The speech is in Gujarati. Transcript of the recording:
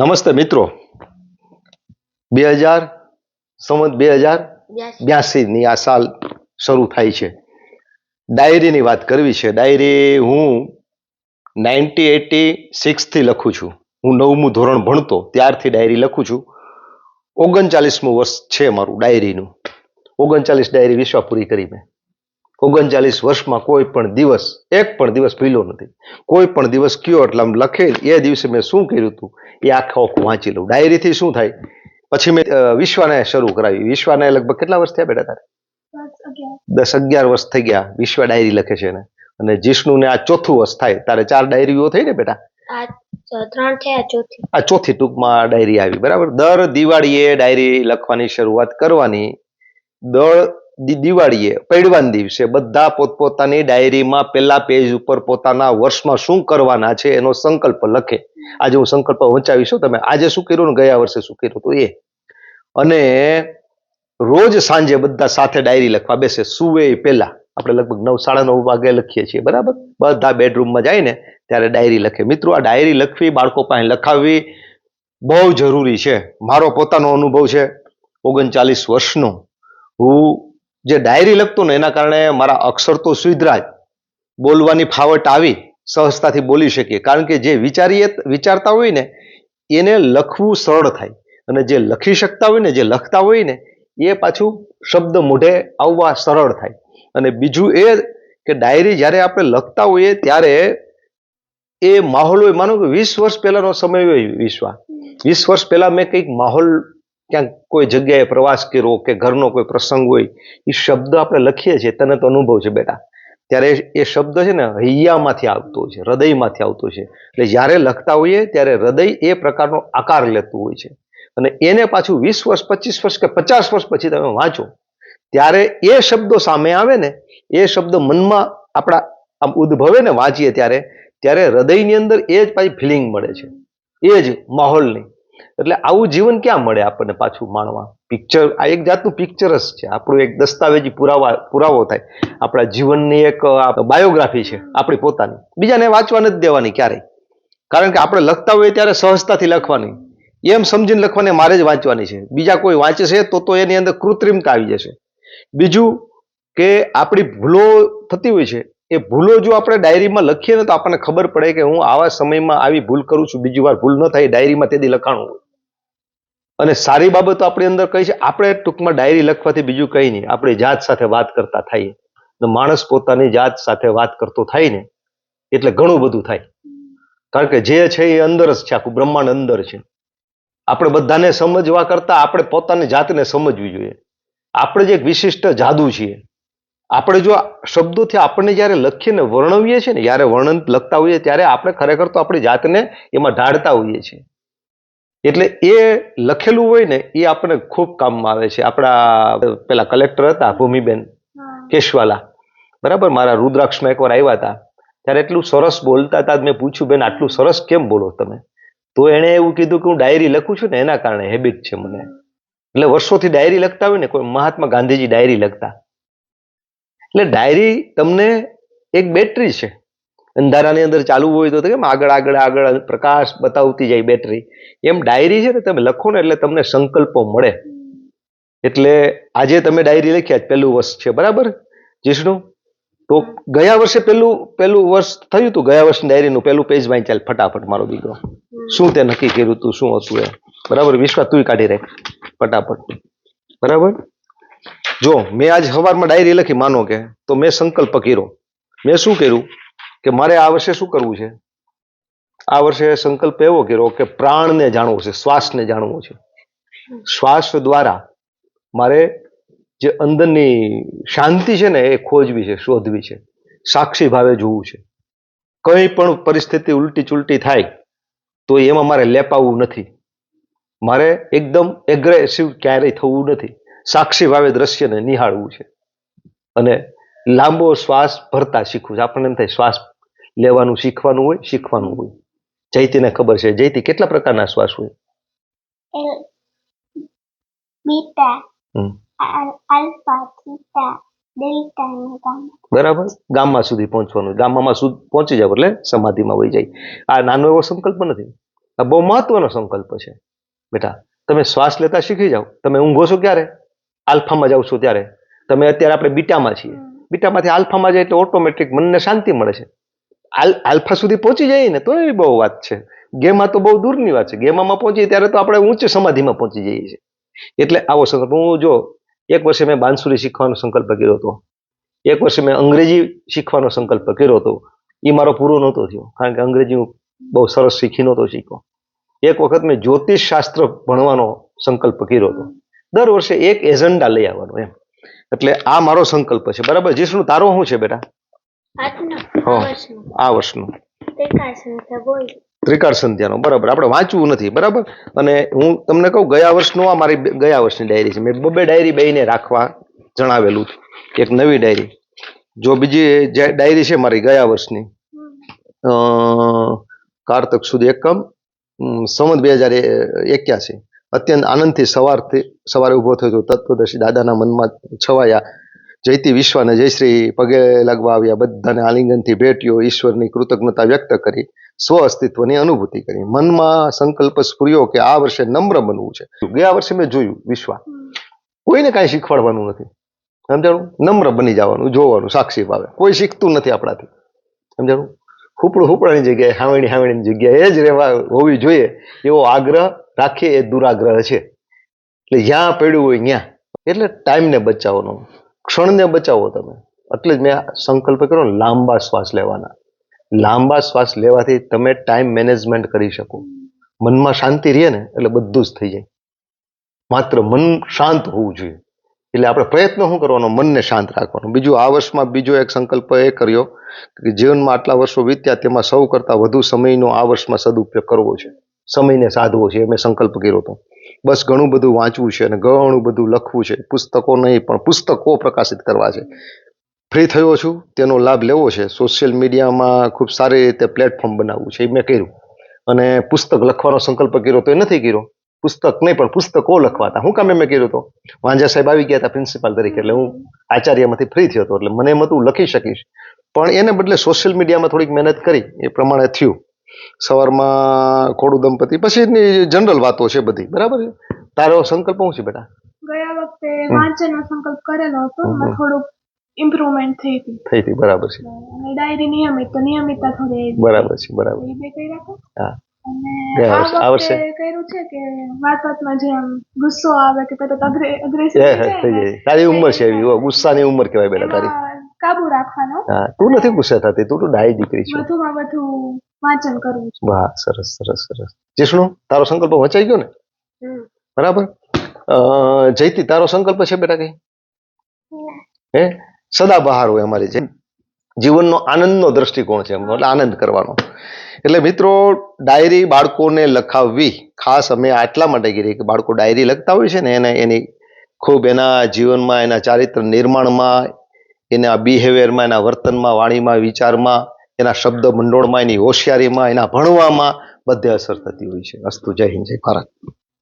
નમસ્તે મિત્રો. બે હજાર સંવત બે હજાર બ્યાસી. બ્યાસીની આ સાલ શરૂ થાય છે. ડાયરીની વાત કરવી છે. ડાયરી હું નાઇન્ટી એટી સિક્સથી લખું છું. હું નવમું ધોરણ ભણતો ત્યારથી ડાયરી લખું છું. ઓગણચાલીસમું વર્ષ છે મારું ડાયરીનું. ઓગણચાલીસ ડાયરી વિશ્વા પૂરી કરી મેં. ઓગણચાલીસ વર્ષમાં કોઈ પણ દિવસ એક પણ દિવસ ભૂલ્યો નથી. કોઈ પણ દિવસ કયો એટલે આમ લખે એ દિવસે મેં શું કર્યું હતું એ આખો આખું વાંચી લઉં. ડાયરીથી શું થાય? પછી મેં વિશ્વાને શરૂ કરાવી. વિશ્વાને લગભગ કેટલા વર્ષ થયા બેટા તારે? દસ અગિયાર વર્ષ થઈ ગયા. વિશ્વ ડાયરી લખે છે એને. અને જીષ્ણુને આ ચોથું વર્ષ થાય. તારે ચાર ડાયરીઓ થઈ ને બેટા? આ ત્રણ થયા ચોથી. આ ચોથી ટૂંકમાં ડાયરી આવી. બરાબર? દર દિવાળીએ ડાયરી લખવાની શરૂઆત કરવાની. દર દિવાળીએ, પૈડવાન દિવસે બધા પોતપોતાની ડાયરીમાં પેલા પેજ ઉપર પોતાના વર્ષમાં શું કરવાના છે એનો સંકલ્પ લખે. આજે હું સંકલ્પ વંચાવીશું તમે. આજે શું કર્યું ને ગયા વર્ષે શું કર્યું હતું એ. અને રોજ સાંજે બધા સાથે ડાયરી લખવા બેસે, સુવે પહેલા આપણે લગભગ નવ, સાડા નવ વાગે લખીએ છીએ, બરાબર? બધા બેડરૂમમાં જાય ને ત્યારે ડાયરી લખે. મિત્રો, આ ડાયરી લખવી બાળકો પાસે લખાવવી બહુ જરૂરી છે. મારો પોતાનો અનુભવ છે. ઓગણચાલીસ વર્ષનો. હું જે ડાયરી લખતો ને એના કારણે મારા અક્ષર તો સુધરા બોલવાની ફાવટ આવી, સહજતાથી બોલી શકીએ. કારણ કે જે વિચારીએ, વિચારતા હોય ને, એને લખવું સરળ થાય. અને જે લખી શકતા હોય ને, જે લખતા હોય ને, એ પાછું શબ્દ મોઢે આવવા સરળ થાય. અને બીજું એ કે ડાયરી જ્યારે આપણે લખતા હોઈએ ત્યારે એ માહોલ હોય. માનો કે વીસ વર્ષ પહેલાનો સમય હોય વિશ્વા. વીસ વર્ષ પહેલા મેં કંઈક માહોલ ક્યાંક કોઈ જગ્યાએ પ્રવાસ કર્યો કે ઘરનો કોઈ પ્રસંગ હોય, એ શબ્દ આપણે લખીએ છીએ, તને તો અનુભવ છે બેટા. ત્યારે એ શબ્દ છે ને હૈયામાંથી આવતો છે, હૃદયમાંથી આવતો છે. એટલે જ્યારે લખતા હોઈએ, ત્યારે હૃદય એ પ્રકારનો આકાર લેતું હોય છે. અને એને પાછું વીસ વર્ષ, પચીસ વર્ષ કે પચાસ વર્ષ પછી તમે વાંચો, ત્યારે એ શબ્દો સામે આવે ને, એ શબ્દ મનમાં આપણા આમ ઉદ્ભવે ને વાંચીએ ત્યારે ત્યારે હૃદયની અંદર એ જ પાછી ફિલિંગ મળે છે. એ જ માહોલની. એટલે આવું જીવન ક્યાં મળે આપણને પાછું માણવા? પિક્ચર આ એક જાતનું પિક્ચર જ છે. આપણું એક દસ્તાવેજી પુરાવા, પુરાવો થાય. આપણા જીવનની એક બાયોગ્રાફી છે, આપણી પોતાની. બીજાને વાંચવા નથી દેવાની ક્યારેય. કારણ કે આપણે લખતા હોઈએ ત્યારે સહજતાથી લખવાની. એમ સમજીને લખવાની મારે જ વાંચવાની છે. બીજા કોઈ વાંચે છે તો તો એની અંદર કૃત્રિમતા આવી જશે. બીજું કે આપણી ભૂલો થતી હોય છે. એ ભૂલો જો આપણે ડાયરીમાં લખીએ ને તો આપણને ખબર પડે કે હું આવા સમયમાં આવી ભૂલ કરું છું, બીજી વાર ભૂલ ન થાય ડાયરીમાં તેથી લખાણું અને સારી બાબતો આપણી અંદર કહી છે? આપણે ટૂંકમાં ડાયરી લખવાથી બીજું કંઈ નહીં. આપણી જાત સાથે વાત કરતા થઈએ. ને માણસ પોતાની જાત સાથે વાત કરતો થાય ને, એટલે ઘણું બધું થાય. કારણ કે જે છે એ અંદર જ છે, આખું બ્રહ્માંડ અંદર છે. આપણે બધાને સમજવા કરતા આપણે પોતાની જાતને સમજવી જોઈએ. આપણે જે એક વિશિષ્ટ જાદુ છીએ આપણે જો શબ્દોથી આપણને જ્યારે લખીને વર્ણવીએ છીએ ને જ્યારે વર્ણન લખતા હોઈએ ત્યારે આપણે ખરેખર તો આપણી જાતને એમાં ઢાળતા હોઈએ છીએ. એટલે એ લખેલું હોય ને એ આપણને ખૂબ કામમાં આવે છે. આપણા પેલા કલેક્ટર હતા ભૂમિબેન કેશવાલા. બરાબર? મારા રુદ્રાક્ષમાં એકવાર આવ્યા હતા. ત્યારે એટલું સરસ બોલતા હતા મેં પૂછ્યું બેન આટલું સરસ કેમ બોલો તમે? તો એણે એવું કીધું કે હું ડાયરી લખું છું ને એના કારણે હેબિટ છે મને. એટલે વર્ષોથી ડાયરી લખતા હોય ને કોઈ મહાત્મા ગાંધીજી ડાયરી લખતા. એટલે ડાયરી તમને એક બેટરી છે. અંધારાની અંદર ચાલુ હોય તો કેમ? આગળ આગળ આગળ પ્રકાશ બતાવતી જાય બેટરી એમ ડાયરી છે ને તમે લખો ને એટલે તમને સંકલ્પો મળે. એટલે આજે તમે ડાયરી લખ્યા પહેલું વર્ષ છે, બરાબર? જીષ્ણુ, તો ગયા વર્ષે પેલું પેલું વર્ષ થયું હતું? ગયા વર્ષની ડાયરીનું પેલું પેજ વાંચ્યા ફટાફટ મારો દીકરો. શું તે નક્કી કર્યું તું? શું હતું એ બરાબર? વિશ્વા તું કાઢી રાખ. ફટાફટ. બરાબર? જો, મેં આજ સવારમાં ડાયરી લખી, માનો કે, તો મેં સંકલ્પ કર્યો. મેં શું કર્યું? કે મારે આ વર્ષે શું કરવું છે? આ વર્ષે સંકલ્પ એવો કર્યો કે પ્રાણને જાણવો છે, શ્વાસને જાણવો છે. શ્વાસ દ્વારા મારે જે અંદરની શાંતિ છે ને, એ ખોજવી છે, શોધવી છે. સાક્ષી ભાવે જોવું છે. કંઈ પણ પરિસ્થિતિ ઉલટી ચુલટી થાય, તો એમાં મારે લેપાવવું નથી. મારે એકદમ એગ્રેસિવ ક્યારેય થવું નથી. સાક્ષી ભાવે દ્રશ્યને નિહાળવું છે. અને લાંબો શ્વાસ ભરતા શીખવું છે. આપણને એમ થાય શ્વાસ લેવાનું શીખવાનું હોય શીખવાનું હોય. જયતીને ખબર છે જયતી કેટલા પ્રકારના શ્વાસ હોય. બરાબર? ગામમાં સુધી પહોંચવાનું. ગામમાં સુધી પહોંચી જાવ એટલે સમાધિમાં વહી જાય. આ નાનો એવો સંકલ્પ નથી. આ બહુ મહત્વનો સંકલ્પ છે. બેટા તમે શ્વાસ લેતા શીખી જાઓ. તમે ઊંઘો છો ક્યારે? આલ્ફામાં જાઉં છું ત્યારે. તમે અત્યારે આપણે બીટામાં છીએ. બીટામાંથી આલ્ફામાં જાય એટલે ઓટોમેટિક મનને શાંતિ મળે છે. આલ આલ્ફા સુધી પહોંચી જઈએ ને તો એ બહુ વાત છે. ગેમા તો બહુ દૂરની વાત છે. ગેમામાં પહોંચીએ ત્યારે તો આપણે ઉચ્ચ સમાધિમાં પહોંચી જઈએ છીએ. એટલે આવો સંકલ્પ હું જો એક વર્ષે મેં બાંસુરી શીખવાનો સંકલ્પ કર્યો હતો. એક વર્ષે મેં અંગ્રેજી શીખવાનો સંકલ્પ કર્યો હતો. એ મારો પૂરો નહોતો થયો. કારણ કે અંગ્રેજી હું બહુ સરસ શીખી નહોતો શીખ્યો. એક વખત મેં જ્યોતિષ શાસ્ત્ર ભણવાનો સંકલ્પ કર્યો હતો. દર વર્ષે એક એજન્ડા લઈ આવવાનો એમ. એટલે આ મારો સંકલ્પ છે. બરાબર? જીષ્ણુ તારો શું છે બેટા. આ વર્ષનું. ત્રિકાળ સંધ્યાનો. બરાબર. આપણે વાંચવું નથી. બરાબર? અને હું તમને કહું ગયા વર્ષનું આ મારી ગયા વર્ષની ડાયરી છે. મેં બબે ડાયરી બેને રાખવા જણાવેલું એક નવી ડાયરી. જો બીજી જે ડાયરી છે મારી ગયા વર્ષની કારતક સુધી એકમ સંવત બે હજાર એક્યાસી. અત્યંત આનંદથી સવારથી સવારે ઊભો થયો હતો. તત્વદર્શી દાદાના મનમાં છવાયા. જયતી વિશ્વને જયશ્રી પગે લાગવા આવ્યા. બધાને આલિંગનથી ભેટ્યો. ઈશ્વરની કૃતજ્ઞતા વ્યક્ત કરી. સ્વ અસ્તિત્વની અનુભૂતિ કરી. મનમાં સંકલ્પ સ્ફુર્યો કે આ વર્ષે નમ્ર બનવું છે. ગયા વર્ષે મેં જોયું વિશ્વા કોઈને કાંઈ શીખવાડવાનું નથી. સમજાણું? નમ્ર બની જવાનું, જોવાનું, સાક્ષી ભાવે. કોઈ શીખતું નથી આપણાથી. સમજાણું? હુપડું હુપડાની જગ્યાએ, હાવણી હાવણીની જગ્યાએ જ રહેવા હોવી જોઈએ એવો આગ્રહ રાખીએ એ દુરાગ્રહ છે. એટલે જ્યાં પડ્યું હોય ત્યાં એટલે ટાઈમને બચાવવાનો. ક્ષણને બચાવો તમે. એટલે જ મેં સંકલ્પ કર્યો, લાંબા શ્વાસ લેવાના. લાંબા શ્વાસ લેવાથી તમે ટાઈમ મેનેજમેન્ટ કરી શકો. મનમાં શાંતિ રહે ને, એટલે બધું જ થઈ જાય. માત્ર મન શાંત હોવું જોઈએ. એટલે આપણે પ્રયત્ન શું કરવાનો? મનને શાંત રાખવાનો. બીજું, આ વર્ષમાં બીજો એક સંકલ્પ એ કર્યો કે જીવનમાં આટલા વર્ષો વીત્યા તેમાં સૌ કરતાં વધુ સમયનો આ વર્ષમાં સદુપયોગ કરવો છે. સમયને સાધવો છે, મેં સંકલ્પ કર્યો હતો. બસ ઘણું બધું વાંચવું છે અને ઘણું બધું લખવું છે. પુસ્તકો નહીં, પણ પુસ્તકો પ્રકાશિત કરવા છે. ફ્રી થયો છું, તેનો લાભ લેવો છે. સોશિયલ મીડિયામાં ખૂબ સારી રીતે પ્લેટફોર્મ બનાવવું છે, એ મેં કર્યું. અને પુસ્તક લખવાનો સંકલ્પ કર્યો તો એ નથી કર્યો. પુસ્તક નહીં, પણ પુસ્તકો લખવાતા. હું કામે મેં કર્યું હતો વાંજા સાહેબ આવી ગયા હતા પ્રિન્સિપાલ તરીકે, એટલે હું આચાર્યમાંથી ફ્રી થયો હતો. એટલે મને એમ હતું, લખી શકીશ. પણ એને બદલે સોશિયલ મીડિયામાં થોડીક મહેનત કરી. એ પ્રમાણે થયું. સવારમાં ખોડું દંપતી પછીની જનરલ વાતો છે બધી બરાબર તારો સંકલ્પ શું છે બેટા? ગયા વખતે વાંચનનો સંકલ્પ કરેલો હતો એમાં. થોડુંક ઇમ્પ્રુવમેન્ટ થઈ હતી. થઈ હતી બરાબર છે. અને ડાયરી નિયમિત તો નિયમિતતા થોડી. બરાબર છે બરાબર. એ બે કરી રાખો હા. આ વર્ષે? કર્યું છે કે વાત વાતમાં જે આમ ગુસ્સો આવે કે તરત અગ્રેસિવ થઈ જાય તારી ઉંમર છે એવી ગુસ્સાની ઉંમર કહેવાય બેટા તારી. કાબુ રાખવાનો. હા તું નથી ગુસ્સે થતી તું તો ડાય દીકરી છે. વધુમાં વધુ વાંચન કરવું છે. વાહ સરસ સરસ સરસ. જીષ્ણુ તારો સંકલ્પ વચાઈ ગયો ને? બરાબર? જયતી તારો સંકલ્પ છે બેટા કઈ? હે? સદા બહાર હોય અમારી જે જીવનનો આનંદનો દ્રષ્ટિકોણ છે એટલે આનંદ કરવાનો. એટલે મિત્રો ડાયરી બાળકોને લખાવવી ખાસ અમે આટલા માટે કરી કે બાળકો ડાયરી લખતા હોય છે ને એને એની ખૂબ એના જીવનમાં એના ચારિત્ર નિર્માણમાં એના બિહેવિયરમાં એના વર્તનમાં વાણીમાં વિચારમાં એના શબ્દ મંડોળમાં, એની હોશિયારીમાં, એના ભણવામાં બધે અસર થતી હોય છે. અસ્તુ જય હિન્દ, જય ભારત.